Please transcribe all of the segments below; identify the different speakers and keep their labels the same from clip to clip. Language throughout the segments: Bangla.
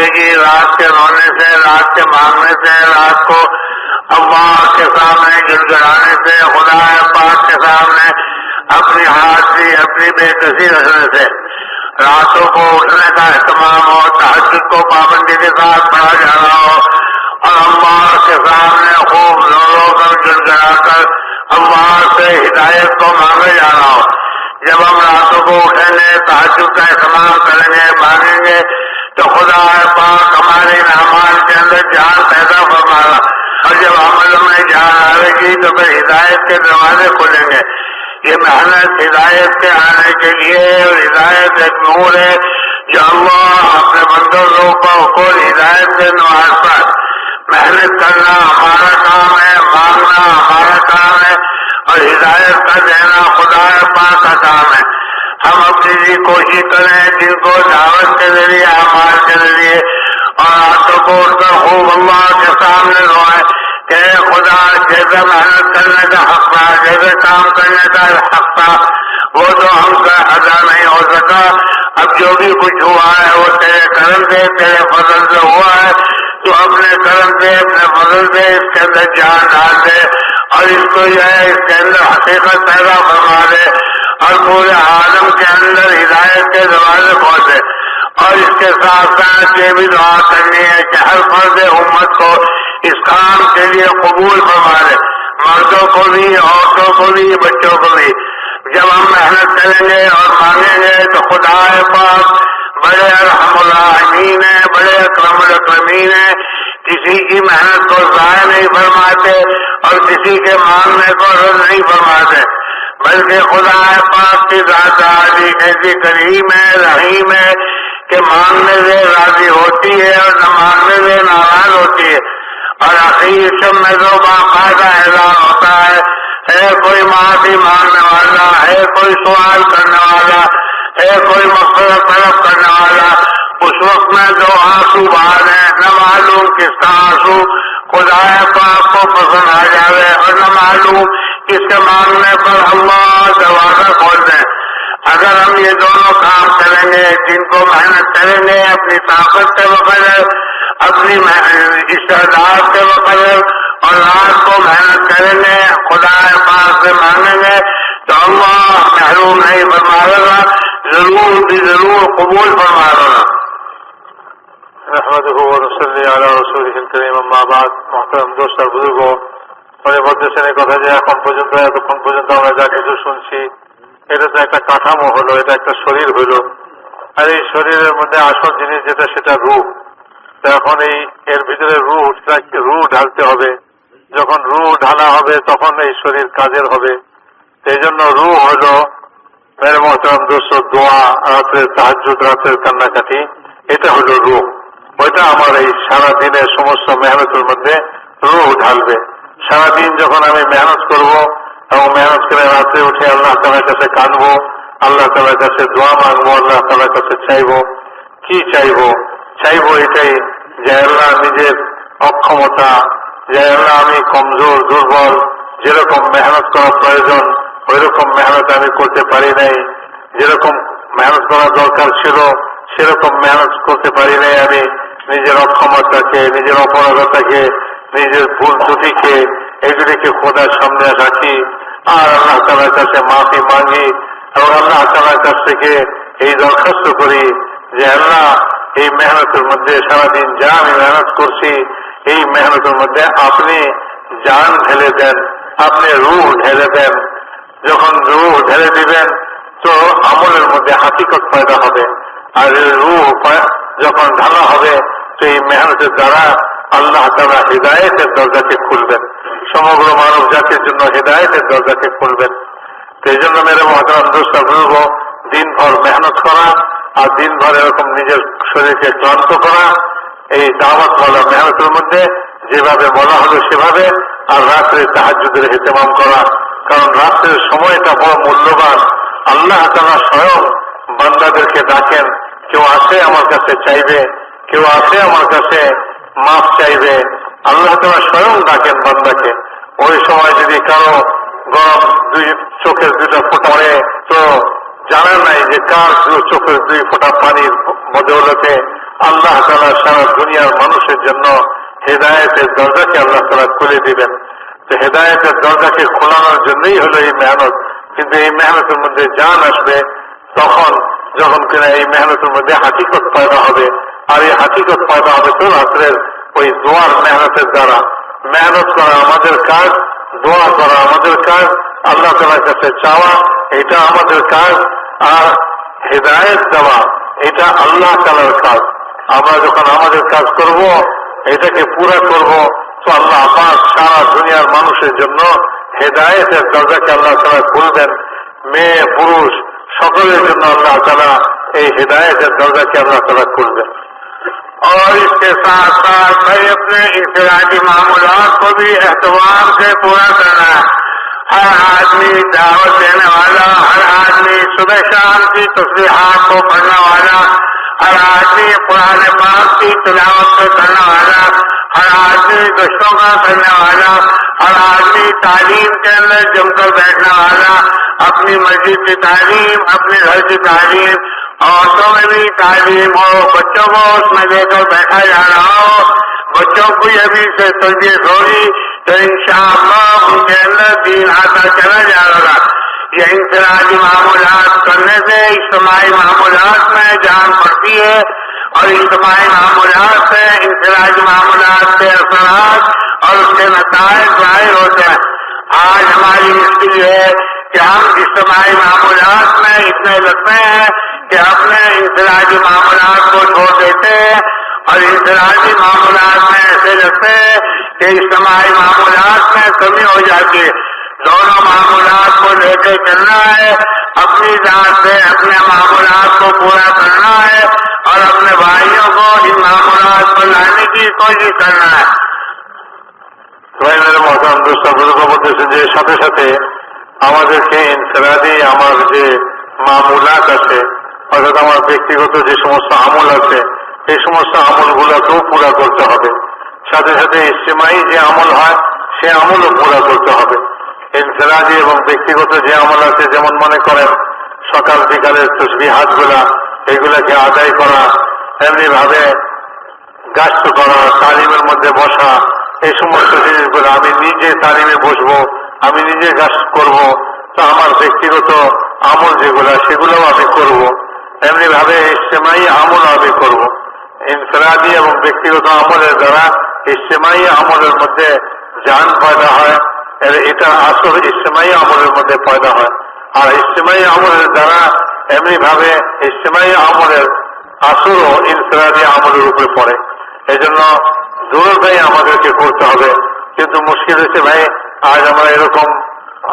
Speaker 1: بچے گی، رات کے رونے سے، رات کے مانگنے سے، رات کو اللہ کے سامنے گڑ گڑانے سے، خدا پاک کے سامنے اپنی ہاتھ حادثی اپنی بے کسی رکھنے سے۔ راتوں کو اٹھنے کا اہتمام ہو، تحجد کو پابندی کے ساتھ پڑھا جا رہا ہو اور اللہ کے سامنے خوب رو رو کر گڑ گڑا کر اللہ سے ہدایت کو مانگے جا رہا ہو۔ جب ہم راتوں کو اٹھیں گے، تحجد کا اہتمام کریں گے، مانگیں گے، تو خدا سے جان پیدا فرمانا اور جب عمل میں جان آئے گی تو پھر ہدایت کے دروازے کھلیں گے۔ یہ محنت ہدایت کے آنے کے لیے اور ہدایت ایک نور ہے جو اللہ اپنے بندوں لوگوں کو ہدایت سے نوازتا محنت کرنا ہمارا کام ہے، مانگنا ہمارا کام ہے اور ہدایت کا دینا خدا پاک کا کام ہے۔ ہم اپنی جی کوشش کریں جن کو دعوت کے ذریعے کھول کر خوب اللہ کے سامنے روئے کہ خدا جیسے محنت کرنے کا حق تھا جیسے کام کرنے کا حق تھا، وہ تو ہم سے ادا نہیں ہو سکا۔ اب جو بھی کچھ ہوا ہے، وہ تیرے کرم سے تیرے فضل سے ہوا ہے۔ تو اپنے کرم سے اپنے فضل سے اس کے اندر جان ڈال دے اور اس کو جو ہے، اس کے اندر حقیقت پیدا فرما دے اور پورے عالم کے اندر ہدایت کے دروازے پہنچے اور اس کے ساتھ ساتھ یہ بھی دعا کرنی ہے کہ ہر فرد امت کو اس کام کے لیے قبول فرما دے مردوں کو بھی، عورتوں کو بھی، بچوں کو بھی۔ جب ہم محنت کریں گے اور مانگیں گے تو خدا پاس بڑے الحم العمین ہیں، بڑے اکرم الکرمین ہیں۔ کسی کی محنت کو ضائع نہیں فرماتے اور کسی کے مانگنے کو رد نہیں فرماتے۔ بلکہ خدا پاک کی ذات کریم ہے، رحیم ہے۔ کہ ماننے سے راضی ہوتی ہے اور نہ ماننے سے ناراض ہوتی ہے۔ اور عقیق میں تو باقاعدہ اعلان ہوتا ہے اے کوئی معافی مانگنے والا، ہے کوئی سوال کرنے والا، ہے کوئی مقصد طلب کرنے والا۔ اس وقت میں جو آنسو بہار ہیں، نہ معلوم کس کا آنسو، خدا پاک کو پسند آ جائے اور نہ معلوم کس کے مانگنے پر اللہ دروازہ کھول دیں۔ اگر ہم یہ دونوں کام کریں گے، جن کو محنت کریں گے، اپنی طاقت کے بقدر اپنی استعداد کے بقدر اور رات کو محنت کریں
Speaker 2: گے، خدا پاک سے مانیں
Speaker 1: گے، تو اللہ محروم نہیں فرما رہا ضرور بھی ضرور قبول فرما رہا
Speaker 2: رحمت ہو صلی علیہ رسول کریم اما بعد، محترم دوست اور بزرگوں অনেক মধ্যে শ্রেণীর কথা যে এখন পর্যন্ত এতক্ষণ পর্যন্ত جا کے جو سنسی এটা তো একটা কাঠামো হলো, এটা একটা শরীর হইল আর এই শরীরের মধ্যে আসল জিনিস যেটা, সেটা রূপ এখন এই, এর ভিতরে রূহ রু ঢালতে হবে? যখন রু ঢালা হবে, তখন এই শরীর কাজের হবে। সেই জন্য রু হলো মেরে মহতরম দোস্ত দোয়া রাত্রের তাহাজুদ রাত্রের কান্নাকাটি। এটা হলো রূহ। ওইটা আমার এই সারা দিনের সমস্ত মেহনতের মধ্যে রূহ ঢালবে। সারাদিন যখন আমি মেহনত করব এবং মেহনত করে রাত্রে উঠে আল্লাহ তালার কাছে কাঁদবো আল্লাহ তালার কাছে দোয়া মাংবো আল্লাহ তালার কাছে চাইব কি চাইব চাইব এটাই যে আল্লাহ নিজের অক্ষমতা যে আল্লাহ আমি কমজোর দুর্বল যেরকম মেহনত করা প্রয়োজন ওই রকম মেহনত আমি করতে পারি নাই যেরকম মেহনত করা দরকার ছিল সেরকম মেহনত করতে পারি নাই আমি নিজের অক্ষমতাকে নিজের অপরাধতাকে নিজের ভুল ত্রুটিকে এগুলিকে খোদার সামনে রাখি আর আল্লাহ তালার কাছে মাফি মাগি এবং আল্লাহ তালার কাছ থেকে এই দরখাস্ত করি যে আল্লাহ, এই মেহনতের মধ্যে সারাদিন যা আমি মেহনত করছি, এই মেহনতের মধ্যে আপনি জান ঢেলে দেন, আপনি রুহ ঢেলে দেন। যখন রুহ ঢেলে দিবেন, তো আমলের মধ্যে হাকিকত পয়দা হবে। আর রুহ যখন ঢালা হবে, তো এই মেহনতের দ্বারা আল্লাহ তালা হৃদায়তের দরজাকে খুলবেন। সমগ্র মানব জাতির জন্য হৃদায়তের দরজাকে খুলবেন সেই জন্য মেরে মহাতারাম দোষটা দিনভর মেহনত করা আর দিনভর এরকম নিজের শরীরকে ক্লান্ত করা, এই দাওয়াত বলা মেহনতের মধ্যে যেভাবে বলা হলো সেভাবে আর রাত্রে তাহাজুদের হেতেমাম করা। কারণ রাত্রের সময়টা বড় মূল্যবান। আল্লাহ তালা স্বয়ং বান্দাদেরকে ডাকেন, কেউ আসে আমার কাছে চাইবে, কেউ আসে আমার কাছে মাফ চাইবে। আল্লাহ তালা স্বয়ং ডাকেন বান্দাকে ওই সময় যদি কারও গরম দুই চোখের দুটা ফোটা পড়ে, তো জানা নাই যে কার চোখের দুই ফোঁটা পানির বদৌলতে আল্লাহ তালা সারা দুনিয়ার মানুষের জন্য হেদায়তের দরজাকে আল্লাহ তালা খুলে দিবেন। তো হেদায়তের দরজাকে খোলানোর জন্যই হলো এই মেহনত। কিন্তু এই মেহনতের মধ্যে জান আসবে তখন যখন কিনা এই মেহনতের মধ্যে হাকিকত পয়দা হবে। আর এই হাকিকত পয়দা হবে তো রাত্রের ওই দোয়ার মেহনতের দ্বারা। মেহনত করা আমাদের কাজ, দোয়া করা আমাদের কাজ, আল্লাহ তালার কাছে চাওয়া, এটা আমাদের কাজ, আর হেদায়ত দেওয়া, এটা আল্লাহ তালার কাজ। আমরা যখন আমাদের কাজ করব, এটাকে পুরা করব, তো আল্লাহ আবার সারা দুনিয়ার মানুষের জন্য হেদায়তের দরজাকে আল্লাহ তালা খুলবেন। মেয়ে, পুরুষ, সকলের জন্য আল্লাহ তালা এই হেদায়তের দরজাকে আল্লাহ তালা খুলবেন।
Speaker 1: اور اس کے ساتھ ساتھ میں اپنے انفرادی معمولات کو بھی اہتمام سے پورا کرنا ہے۔ ہر آدمی دعوت دینے والا، ہر آدمی صبح شام کی تفریحات کو پڑھنے والا، ہر آدمی پرانے پاک کی تلاوت کو کرنے والا، ہر آدمی دشوں کا کرنے والا، ہر آدمی تعلیم کے اندر جم کر بیٹھنے والا، اپنی مسجد کی تعلیم، اپنے گھر کی تعلیم عورتوں میں بھی تعلیم ہو، بچوں کو اس میں لے کر بیٹھا جا رہا ہو۔ بچوں کو یہ بھی سے تربیت ہوگی تو ان شاء اللہ ان کے اندر دین آتا چلا جا رہا یہ انفرادی معمولات کرنے سے، اجتماعی معمولات میں جان پڑتی ہے۔ اور اجتماعی معمولات سے، انفرادی معمولات سے اثرات اور اس کے نتائج ظاہر ہوتے ہیں۔ آج ہماری مشکل ہے کہ ہم اجتماعی معمولات میں اتنے لگتے ہیں کہ اپنے انفرادی معاملات کو چھوڑ دیتے اور انفرادی معاملات میں ایسے لگتے کہ اجتماعی معاملات میں کمی ہو جاتی دونوں معاملات کو لے کے چلنا ہے، اپنی ذات سے اپنے معاملات کو پورا کرنا ہے اور
Speaker 2: اپنے بھائیوں کو ان معاملات کو لانے کی کوشش کرنا ہے۔ میرے محترم অর্থাৎ আমার ব্যক্তিগত যে সমস্ত আমল আছে এই সমস্ত আমলগুলোকেও পুরা করতে হবে। সাথে সাথে ইস্তেমাই যে আমল হয়, সে আমলও পুরা করতে হবে। ইনফেরাদি এবং ব্যক্তিগত যে আমল আছে, যেমন মনে করেন, সকাল, বিকালের তসবি হাতগুলা এগুলাকে আদায় করা এমনি ভাবে গাছ করা, তালিমের মধ্যে বসা, এই সমস্ত জিনিসগুলো আমি নিজে তালিমে বসবো, আমি নিজে গাছ করব। তো আমার ব্যক্তিগত আমল যেগুলো, সেগুলোও আমি করব। ইস্তেমাই আমল আমি করব। ইনফেরাদি এবং ব্যক্তিগত আমলের দ্বারা ইস্তেমাই আমলের মধ্যে জান পয়দা হয়। এটা আসল ইস্তেমাই আমলের মধ্যে পয়দা হয়। আর ইস্তেমাই আমলের দ্বারা এমনি ভাবে ইস্তেমাই আমলের আসলও ইনফেরাদি আমলের উপরে পড়ে। এই জন্য দুটোটাই আমাদেরকে করতে হবে। কিন্তু মুশকিল হচ্ছে ভাই, আজ আমরা এরকম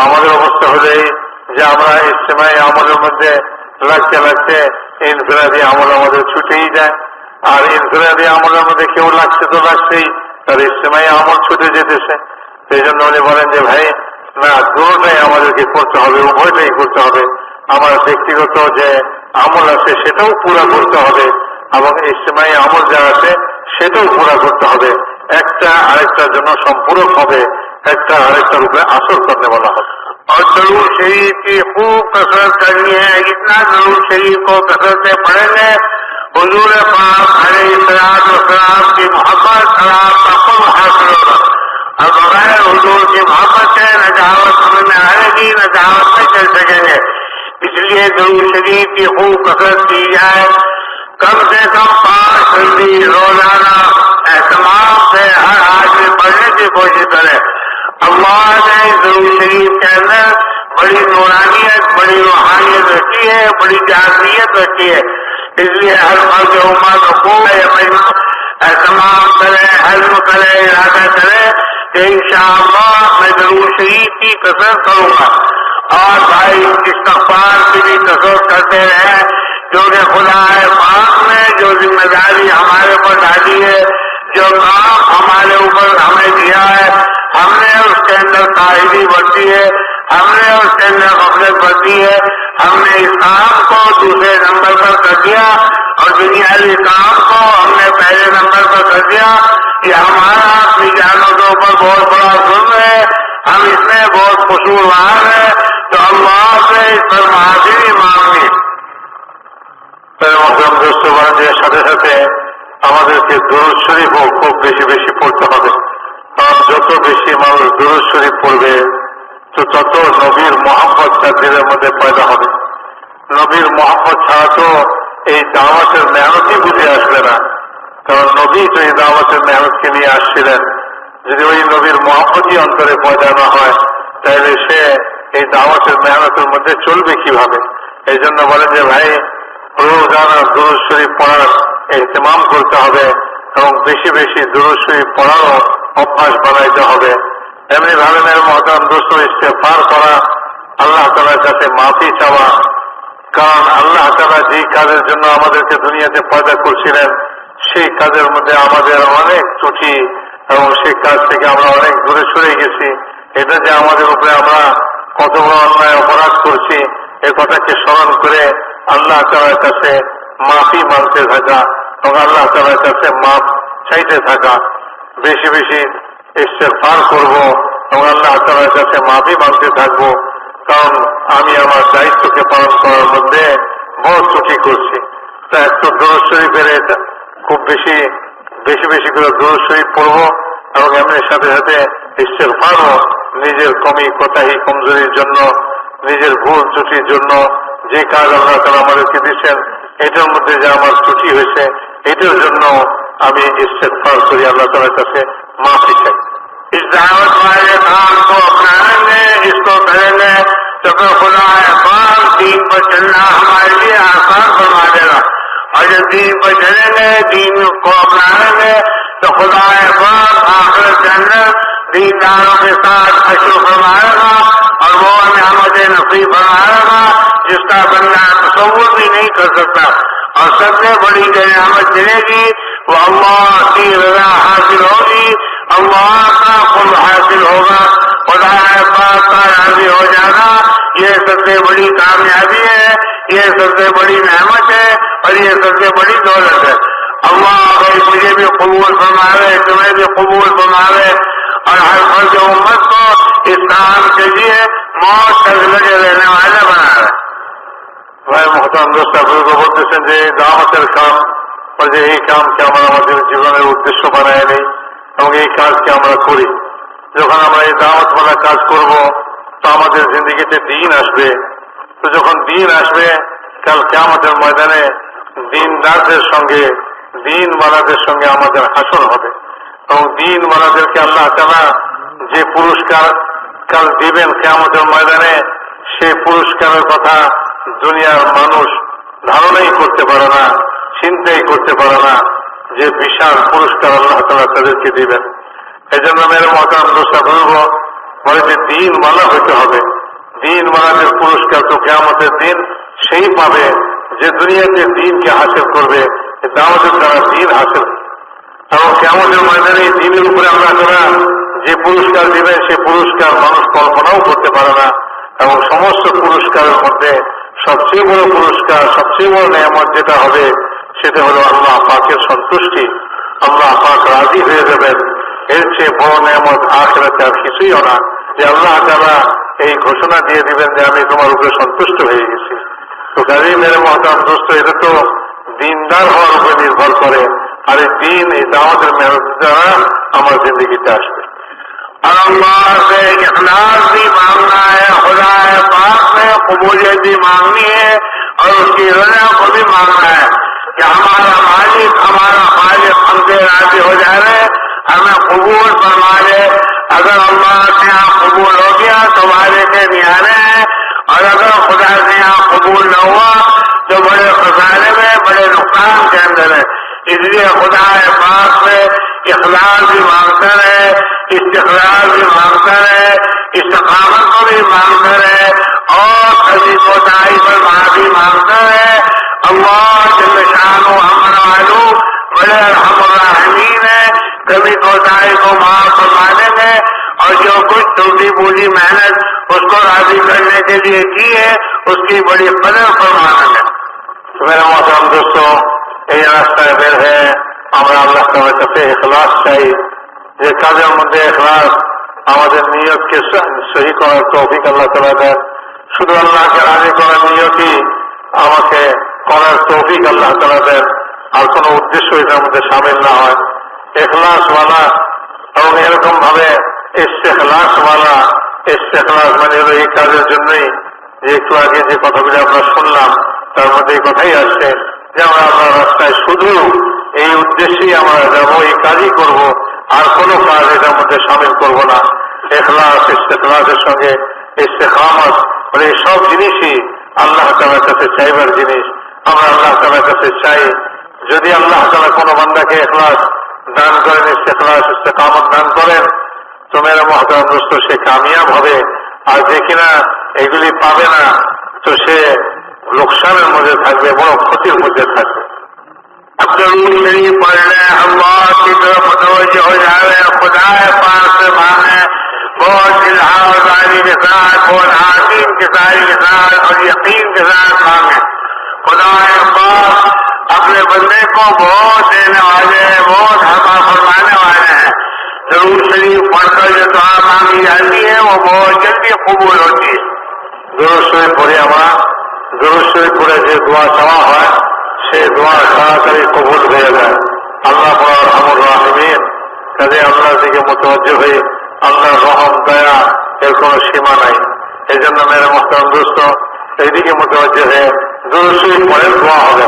Speaker 2: আমাদের অবস্থা হলেই যে আমরা ইস্তেমাই আমলের মধ্যে লাগতে লাগতে ইনফেরাদি আমল আমাদের ছুটেই যায়। আর ইনফেরাদি আমলের মধ্যে কেউ লাগছে তো লাগছেই, তার ইস্তেমাই আমল ছুটে যেতেছে। সেই জন্য উনি বলেন যে, ভাই, না দুটোটাই আমাদেরকে করতে হবে, উভয়টাই করতে হবে। আমার ব্যক্তিগত যে আমল আছে, সেটাও পুরা করতে হবে এবং ইস্তেমাই আমল যা আছে, সেটাও পুরা করতে হবে। একটা আরেকটার জন্য সম্পূরক হবে, একটা আরেকটার উপরে আসর করতে বলা হবে।
Speaker 1: اور ضرور شریف کی خوب کثرت کرنی ہے، اتنا ضرور شریف کو کثرت سے پڑھیں گے۔ حضور پاک علیہ و وسلام کی محبت خراب کا خوب حاصل ہوگا اور بغیر حضور کی محبت سے نہ دعوت میں آئے گی، نہ دعوت میں چل سکیں گے۔ اس لیے ضرور شریف کی خوب کثرت کی جائے۔ کم سے کم پانچ روزانہ اہتمام سے ہر آدمی پڑھنے کی کوشش کرے اللہ نے ضرور شریف کے اندر بڑی نورانیت، بڑی روحانیت رکھی ہے، بڑی جہازیت رکھی ہے۔ اس لیے ہر فرض عما کو خوب اہتمام کرے، حلم کرے، ارادہ کرے کہ اللہ میں ضرور شریف کی کثر کروں گا۔ اور بھائی، استغفار کی بھی کثر کرتے رہے۔ کیونکہ کہ خدا پاک نے جو ذمہ داری ہمارے اوپر ڈالی ہے، جو کام ہمارے اوپر ہمیں دیا ہے हमने उसके अंदर काहिदी बरती है हमने उसके अंदर गफलत बरती है हमने इस काम को दूसरे नंबर पर कर दिया और दुनियावी काम को हमने पहले नंबर पर कर दिया ये हमारा अपनी जानों के ऊपर बहुत बड़ा जुल्म है हम इसमें बहुत कसूरवार है तो अल्लाह से इस पर माफी मांगनी
Speaker 2: তাই মহরম দোস্ত বলেন যে সাথে সাথে আমাদেরকে দুরুদ শরীফও খুব বেশি বেশি পড়তে হবে কারণ যত বেশি মানুষ দুরুদ শরীফ পড়বে, তো তত নবীর মোহাম্মদ দিলের মধ্যে পয়দা হবে। নবীর মোহাম্মদ ছাড়া তো এই দাওয়াতের মেহনতই বুঝে আসবে না। কারণ নবী তো এই দাওয়াতের মেহনতকে নিয়ে আসছিলেন। যদি ওই নবীর মোহাম্মদই অন্তরে পয়দা না হয়, তাহলে সে এই দাওয়াতের মেহনতের মধ্যে চলবে কীভাবে? এই জন্য বলেন যে, ভাই, রোজানা দুরুদ শরীফ পড়ার এহতেমাম করতে হবে এবং বেশি বেশি দুরুদ শরীফ পড়ারও অভ্যাস বানাইতে হবে। এমনি ভাবে মেরে মহতারাম দোস্ত ইস্তেফার করা আল্লাহ তালার কাছে মাফি চাওয়া। কারণ আল্লাহ তালা যে কাজের জন্য আমাদেরকে দুনিয়াতে পয়দা করছিলেন, সেই কাজের মধ্যে আমাদের অনেক ত্রুটি এবং সেই কাজ থেকে আমরা অনেক দূরে সরে গেছি। এটা যে আমাদের উপরে আমরা কত বড় অন্যায় অপরাধ করছি, এ কথাকে স্মরণ করে আল্লাহ তালার কাছে মাফি মানতে থাকা এবং আল্লাহ তালার কাছে মাফ চাইতে থাকা। বেশি বেশি ইস্তেফার করব এবং আল্লাহ তালার কাছে মাফি মানতে থাকব। কারণ আমি আমার দায়িত্বকে পালন করার মধ্যে বড় ত্রুটি করছি। তা একটু দরজ শরীফের খুব বেশি বেশি বেশি করে দরজ শরীফ পড়ব এবং এমনির সাথে সাথে ইস্তেফারও নিজের কমি কোথাহি কমজোরির জন্য, নিজের ভুল ত্রুটির জন্য যে কাজ আল্লাহ তালা আমাদেরকে দিচ্ছেন এটার মধ্যে যে আমার ত্রুটি হয়েছে, এটার জন্য আমি
Speaker 1: استغفار سے معافی اس کو پر ہمارے لیے آسان دے گا اور اپنائیں گے تو خدا آخر دینداروں کے ساتھ گا اور وہ فرمائے گا جس کا بندہ تصور بھی نہیں کر سکتا اور سب سے بڑی نعمت ملے گی وہ اللہ کی رضا حاصل ہوگی، اللہ کا خود حاصل ہوگا، خدا پاک کا راضی ہو جانا۔ یہ سب سے بڑی کامیابی ہے، یہ سب سے بڑی نعمت ہے اور یہ سب سے بڑی دولت ہے۔ اللہ بھائی مجھے بھی قبول فرماوے تمہیں بھی قبول فرماوے اور ہر فرض امت کو اس کام کے لیے موت تک لگے رہنے والے بنا
Speaker 2: رہے۔ محترم دوست دامت الخان যে এই কামকে আমরা আমাদের জীবনের উদ্দেশ্য বানায় নিই এবং এই কাজকে আমরা করি। যখন আমরা এই দাওয়াত মালা কাজ করব, তো আমাদের জিন্দগিতে দিন আসবে। তো যখন দিন আসবে, কাল কেমতের ময়দানে দিনদারদের সঙ্গে দিন মালাদের সঙ্গে আমাদের হাসর হবে। এবং দিন মালাদেরকে আল্লাহ তালা যে পুরস্কার কাল দিবেন কেমতের ময়দানে, সেই পুরস্কারের কথা দুনিয়ার মানুষ ধারণাই করতে পারে না। চিন্তাই করতে পারে না যে বিশাল পুরস্কার আল্লাহ তালা তাদেরকে দিবেন। এই জন্য মেরে মতাম দোষা বলব বলে যে দিন মালা হইতে হবে। দিন মালাদের পুরস্কার তো কেমতের দিন সেই পাবে যে দুনিয়াতে দিনকে হাসিল করবে দাওয়াতের দ্বারা দিন হাসিল। এবং কেমনের ময়দানে এই দিনের উপরে আমরা যারা যে পুরস্কার দিবেন, সে পুরস্কার মানুষ কল্পনাও করতে পারে না। এবং সমস্ত পুরস্কারের মধ্যে সবচেয়ে বড় পুরস্কার, সবচেয়ে বড় নিয়ামত যেটা হবে সেটা হলো আল্লাহ পাকের সন্তুষ্টি। আল্লাহ পাক রাজি হয়ে যাবেন। এর চেয়ে বড় নেমত আখেরাতে আর কিছুই না। যে আল্লাহ তারা এই ঘোষণা দিয়ে দিবেন যে আমি তোমার উপরে সন্তুষ্ট হয়ে গেছি। তো গাড়ি মেরে মহাতাম দোস্ত, এটা তো দিনদার হওয়ার উপরে নির্ভর করে। আর এই দিন, এই দাওয়াতের মেহনত দ্বারা আমার জিন্দগিতে আসবে।
Speaker 1: اور اللہ سے اخلاص بھی مانگنا ہے خدا ہمارا مالک، ہمارا خالق ہم سے راضی ہو جا رہے، ہمیں قبول فرما لے اگر اللہ سے یہاں قبول ہو گیا، تو والے کے رہے۔ ہیں اور اگر خدا سے یہاں قبول نہ ہوا، تو بڑے خسارے میں، بڑے نقصان کے اندر ہے۔ اس لیے خدا پاک میں اخلاق بھی مانگتا رہے، استقلال بھی مانگتا رہے، استقامت کو بھی مانگتا رہے، اور سبھی کوتاہی پر وہاں بھی مانگتا رہے۔ اللہ جل شان و بڑے ہے، کبھی کوتاہی کو معاف فرمانے میں اور جو کچھ بولی محنت اس کو راضی کرنے کے لیے کی ہے، اس کی بڑی قدر فرمانا ہے
Speaker 2: میرا محترم دوستوں یہ راستہ ہے، ہمارا اللہ کا وقت اخلاص چاہیے۔ یہ قدر مد اخلاص، ہمارے نیت کے صحیح کو توفیق اللہ تعالیٰ দেন শুধু کو نیت ہی ہم کے করার তৌফিক আল্লাহ তালা দেন। আর কোনো উদ্দেশ্য এটার মধ্যে সামিল না হয়। এখলাসওয়ালা এবং এরকম ভাবে ইস্তেখলাসওয়ালা, ইস্তেখলাস মানে হলো এই কাজের জন্যই যে একটু আগে যে কথাগুলি আমরা শুনলাম, তার মধ্যে এই কথাই আসছে যে আমরা আপনার রাস্তায় শুধু এই উদ্দেশ্যেই আমরা যাব, এই কাজই করব, আর কোনো কাজ এটার মধ্যে সামিল করব না। এখলাস, ইস্তেখলাসের সঙ্গে ইস্তেখামত মানে এই সব জিনিসই আল্লাহ তালার কাছে চাইবার জিনিস। আমরা আল্লাহ তালার কাছে চাই যদি আল্লাহ তালা কোনো বান্দাকে এখলাস দান করেন ইস্তেখলাস ইস্তেকামত দান করেন তো মেরা মহতারাম দোস্ত সে কামিয়াব হবে আর যে কিনা এগুলি পাবে না তো সে লোকসানের মধ্যে থাকবে বড় ক্ষতির মধ্যে থাকবে
Speaker 1: अब जरूर शरीफ पढ़ने अल्लाह की तरफ मुतवजह हो जाए खुदा पास से मांगे बहुत इजहारदारी के साथ बहुत आसीम के सारी के साथ और यकीन के साथ मांगे خدا پاک اپنے بندے کو بہت دینے والے ہیں، بہت حقا فرمانے والے ہیں۔ ضرور شریف پڑھ کر جو دعا مانگی جاتی ہے، وہ بہت جلدی قبول ہوتی
Speaker 2: ہے۔ ضرور سے پورے ہوا ضرور سے پورے سے دعا سما ہوا سے دعا سوا کر قبول ہو جائے اللہ پر ہم الرحمین کدے اللہ دیکھے متوجہ ہوئی اللہ رحم دیا এর কোনো سیما نہیں এই জন্য মেরে মোহতারাম দোস্ত এইদিকে মতবাজ্য হয়ে দরুদ শরীফ পড়ে হবে।